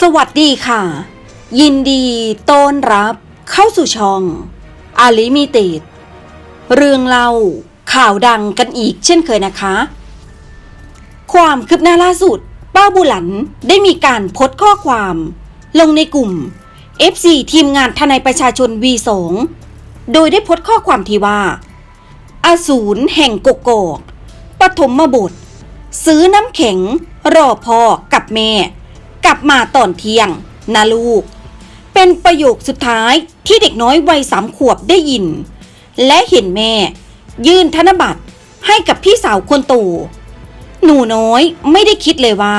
สวัสดีค่ะ ยินดีต้อนรับเข้าสู่ช่องอาลิมิเต็ดเรื่องเล่าข่าวดังกันอีกเช่นเคยนะคะ ความคืบหน้าล่าสุด ป้าบุหลันได้มีการโพสต์ข้อความ ลงในกลุ่ม FC ทีมงานทนายประชาชน V2 โดยได้โพสต์ข้อความที่ว่า อสูรแห่งกกอกปฐมบท ซื้อน้ำแข็ง รอพ่อกับแม่ กลับมาตอนเที่ยงนะลูก เป็นประโยคสุดท้ายที่เด็กน้อยวัยสามขวบได้ยิน และเห็นแม่ ยื่นธนบัตรให้กับพี่สาวคนโตหนูน้อยไม่ได้คิดเลยว่า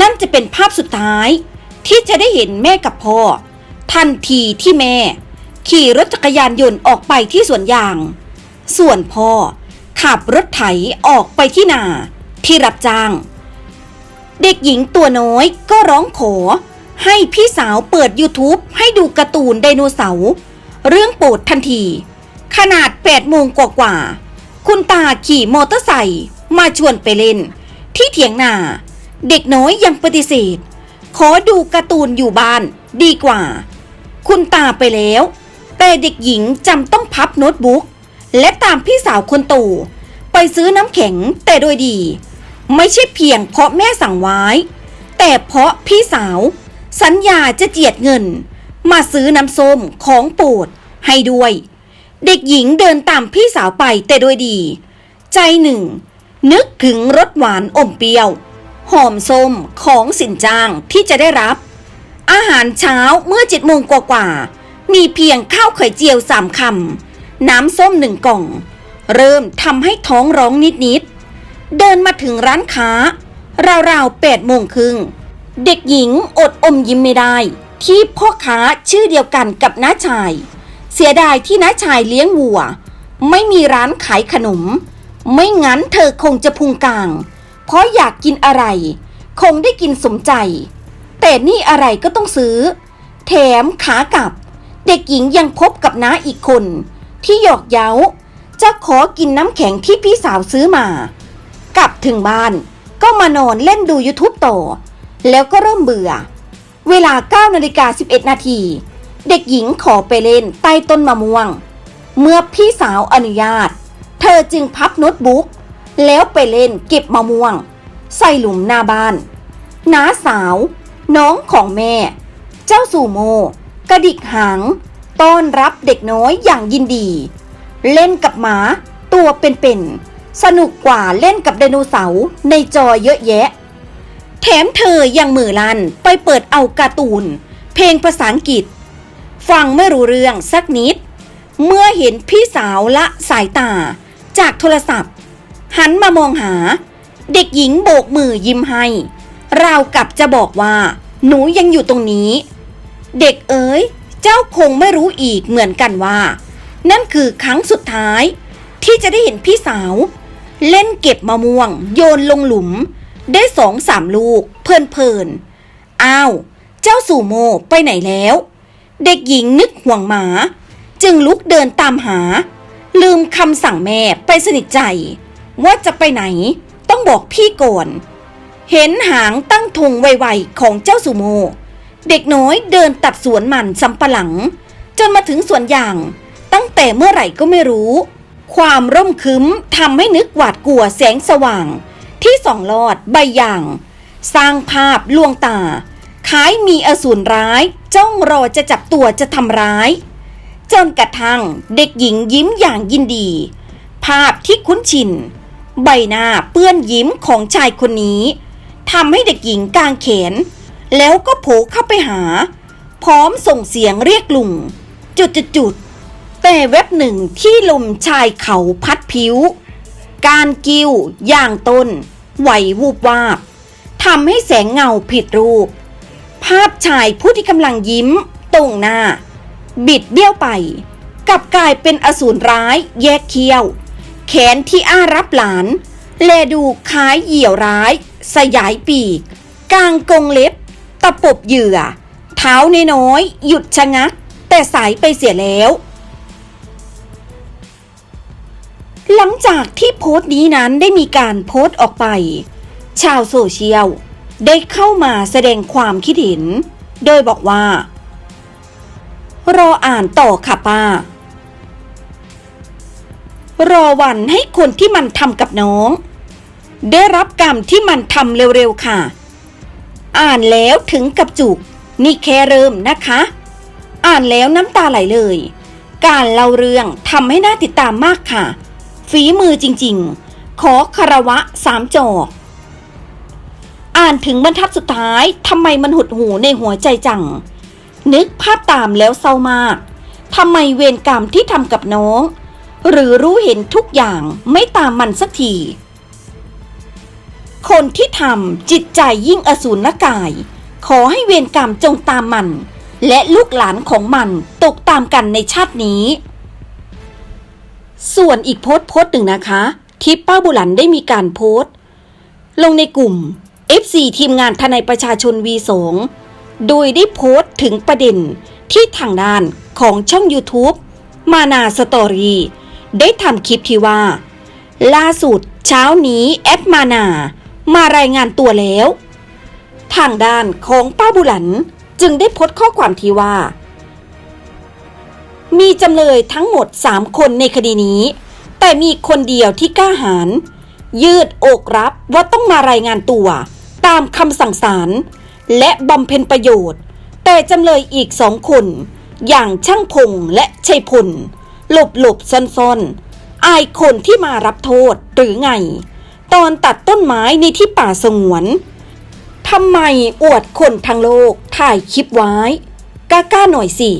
นั่นจะเป็นภาพสุดท้าย ที่จะได้เห็นแม่กับพ่อ ทันทีที่แม่ ขี่รถจักรยานยนต์ออกไปที่สวนยาง ส่วนพ่อขับรถไถออกไปที่นาที่รับจ้าง เด็กหญิงตัวน้อยก็ร้องขอ ให้พี่สาวเปิด YouTube ให้ดูการ์ตูนไดโนเสาร์เรื่องโปรดทันที ขนาด8โมงกว่าๆคุณตาขี่มอเตอร์ไซค์มาชวนไปเล่น ที่เถียงนา เด็กน้อยยังปฏิเสธ ขอดูการ์ตูนอยู่บ้านดีกว่า คุณตาไปแล้ว แต่เด็กหญิงจำต้องพับโน้ตบุ๊ก และตามพี่สาวคนโตไปซื้อน้ำแข็งแต่โดยดี ไม่ใช่เพียงเพราะแม่สั่งไว้ แต่เพราะพี่สาว สัญญาจะเจียดเงิน มาซื้อน้ำส้มของโปรดให้ด้วย เด็กหญิงเดินตามพี่สาวไปแต่โดยดี ใจหนึ่ง นึกถึงรสหวานอมเปรี้ยว หอมส้มของสินจ้างที่จะได้รับ อาหารเช้าเมื่อเจ็ดโมงกว่าๆมีเพียงข้าวไข่เจียวสามคำน้ำส้มหนึ่งกล่อง เริ่มทำให้ท้องร้องนิดๆ เดินมาถึงร้านค้าราวๆแปดโมงครึ่งเด็กหญิงอดอมยิ้มไม่ได้ ที่พ่อค้าชื่อเดียวกันกับน้าชาย เสียดายที่น้าชายเลี้ยงวัว ไม่มีร้านขายขนม ไม่งั้นเธอคงจะพุงกลาง เพราะอยากกินอะไร คงได้กินสมใจ แต่นี่อะไรก็ต้องซื้อ แถมขากลับ เด็กหญิงยังพบกับน้าอีกคน ที่หยอกเย้า จะขอกินน้ำแข็งที่พี่สาวซื้อมา กลับถึงบ้าน ก็มานอนเล่นดู YouTube ต่อ แล้วก็เริ่มเบื่อ เวลา9นาฬิกา11 นาที เด็กหญิงขอไปเล่นใต้ต้นมะม่วง เมื่อพี่สาวอนุญาต เธอจึงพับโน้ตบุ๊ก แล้วไปเล่นเก็บมะม่วง ใส่หลุมหน้าบ้านน้าสาว น้องของแม่ เจ้าสูโม กระดิกหางต้อนรับเด็กน้อยอย่างยินดี เล่นกับหมาตัวเป็นๆ สนุกกว่าเล่นกับไดโนเสาร์ในจอเยอะแยะ แถมเธอยังมือลันไปเปิดเอาการ์ตูน เพลงภาษาอังกฤษ ฟังไม่รู้เรื่องสักนิด เมื่อเห็นพี่สาวละสายตา จากโทรศัพท์ หันมามองหา เด็กหญิงโบกมือยิ้มให้ราวกับจะบอกว่า หนูยังอยู่ตรงนี้ เด็กเอ๋ย เจ้าคงไม่รู้อีกเหมือนกันว่า นั่นคือครั้งสุดท้าย ที่จะได้เห็นพี่สาว เล่นเก็บมะม่วง โยนลงหลุม ได้สองสามลูก เพลินเพลินอ้าว เจ้าสู่โมไปไหนแล้ว เด็กหญิงนึกห่วงหมา จึงลุกเดินตามหา ลืมคำสั่งแม่ไปสนิทใจ ว่าจะไปไหนต้องบอกพี่ก่อนเห็นหางตั้งธงไวๆของเจ้าสุโม เด็กน้อยเดินตัดสวนมันสำปะหลัง จนมาถึงสวนยาง ตั้งแต่เมื่อไหร่ก็ไม่รู้ ความร่มคึ้มทำให้นึกหวาดกลัวแสงสว่าง ที่ส่องลอดใบยาง สร้างภาพลวงตาคล้ายมีอสูรร้าย จ้องรอจะจับตัวจะทำร้าย จนกระทั่งเด็กหญิงยิ้มอย่างยินดี ภาพที่คุ้นชิน ใบหน้าเปื้อนยิ้มของชายคนนี้ทำให้เด็กหญิงกางแขน แล้วก็โผล่เข้าไปหา พร้อมส่งเสียงเรียกลุง จุดจุดจุด แต่เว็บหนึ่งที่ลมชายเขาพัดผิว การกิ้วอย่างต้น ไหววูบวาบทำให้แสงเงาผิดรูป ภาพชายผู้ที่กำลังยิ้มตรงหน้า บิดเบี้ยวไป กับกลายเป็นอสูรร้ายแยกเคี้ยว แขนที่อ้ารับหลาน แลดูคล้ายเหยี่ยวร้าย สยายปีก กลางกรงเล็บ ตะปบเหยื่อ เท้าน้อยหยุดชะงัก แต่สายไปเสียแล้ว หลังจากที่โพสต์นี้นั้นได้มีการโพสต์ออกไป ชาวโซเชียลได้เข้ามาแสดงความคิดเห็น โดยบอกว่า รออ่านต่อค่ะป้า รอวันให้คนที่มันทำกับน้อง ได้รับกรรมที่มันทำเร็วๆค่ะ อ่านแล้วถึงกับจุก นี่แค่เริ่มนะคะ อ่านแล้วน้ำตาไหลเลย การเล่าเรื่องทำให้น่าติดตามมากค่ะ ฝีมือจริงๆ ขอคารวะสามจอกอ่านถึงบรรทัดสุดท้ายทำไมมันหดหูในหัวใจจัง นึกภาพตามแล้วเศร้ามากทำไมเวรกรรมที่ทำกับน้อง หรือรู้เห็นทุกอย่างไม่ตามมันสักที คนที่ทำจิตใจยิ่งอสูรนกาย ขอให้เวรกรรมจงตามมัน และลูกหลานของมันตกตามกันในชาตินี้ ส่วนอีกโพสต์โพสต์หนึ่งนะคะ ที่ป้าบุหลันได้มีการโพสต์ ลงในกลุ่ม FC ทีมงานทนายประชาชน V2 โดยได้โพสต์ถึงประเด็นที่ทางด้านของช่อง YouTube มานาสตอรี่ได้ทำคลิปที่ว่า ล่าสุดเช้านี้แอดมานามารายงานตัวแล้ว ทางด้านของป้าบุหลันจึงได้โพสต์ข้อความที่ว่า มีจำเลยทั้งหมด 3 คนในคดีนี้ แต่มีคนเดียวที่กล้าหาญยืดอกรับว่าต้องมารายงานตัว ตามคำสั่งศาลและบำเพ็ญประโยชน์ แต่จำเลยอีกสองคน อย่างช่างพงและชัยพล หลบหลบซ่อนซ่อนๆอายคนที่มารับโทษหรือไง ตอนตัดต้นไม้ในที่ป่าสงวนทำไมอวดคนทั้งโลกถ่ายคลิปไว้ กล้าๆหน่อยสิ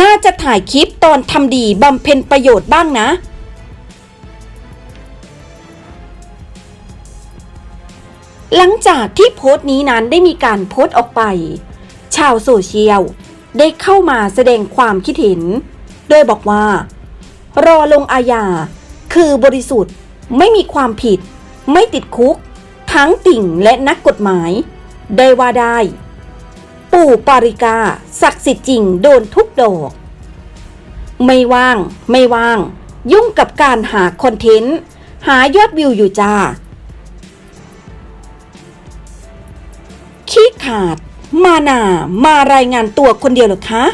น่าจะถ่ายคลิปตอนทำดีบำเพ็ญประโยชน์บ้างนะ หลังจากที่โพสต์นี้นั้นได้มีการโพสต์ออกไป ชาวโซเชียลได้เข้ามาแสดงความคิดเห็น โดยบอกว่า รอลงอาญาคือบริสุทธิ์ไม่มีความผิด ไม่ติดคุก ทั้งติ่งและนักกฎหมาย ได้ว่าได้ ปู่ปาริกา ศักดิ์สิทธิ์จริงโดนทุกดอก ไม่ว่าง ไม่ว่าง ยุ่งกับการหาคอนเทนต์ หายอดวิวอยู่จ้า ขี้ขาด มาหนา มารายงานตัวคนเดียวหรอคะ